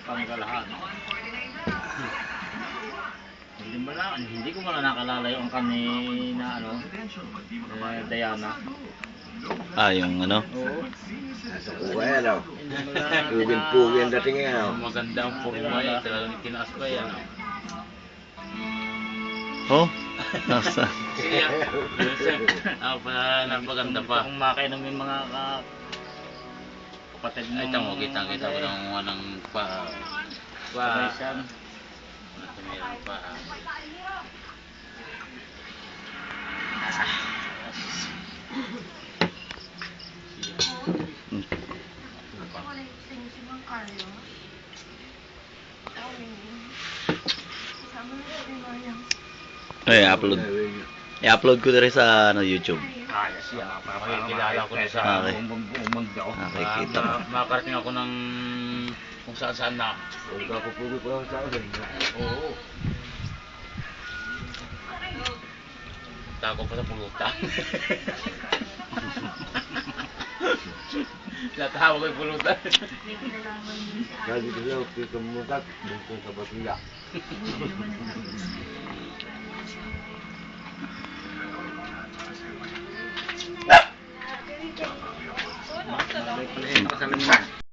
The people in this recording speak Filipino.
pangkalahan. Hindi ba na, hindi ko wala nakalala yung kanina ano, eh, Diana. Ah, yung ano? Oo. Nasa yan, oh. Hindi mo na Pugin-pugi ang dating yan, oh. Magandang forma yan. Talagang tinaas pa yan. oh. Oh? Nasa? Siya. Ah, pa, napaganda pa. Kung makainom yung mga ka, kapatid Ay, tamo, kita, kita ko ng wanang pa. Pa. Kabaysan. Meron pa. Ay, upload. I-upload ko na rin sa ano, YouTube. Ah, siya. Makikilala ko na sa Okay. Umang daw. Mo. Ma- makarating ako ng kung saan saan na. Huwag pupugi pa lang sa akin. Oo. Tako pa sa pulutan. Natawag ko yung pulutan. Kaya dito siya, kita mo mutat, bungkong sa batuya. Welcome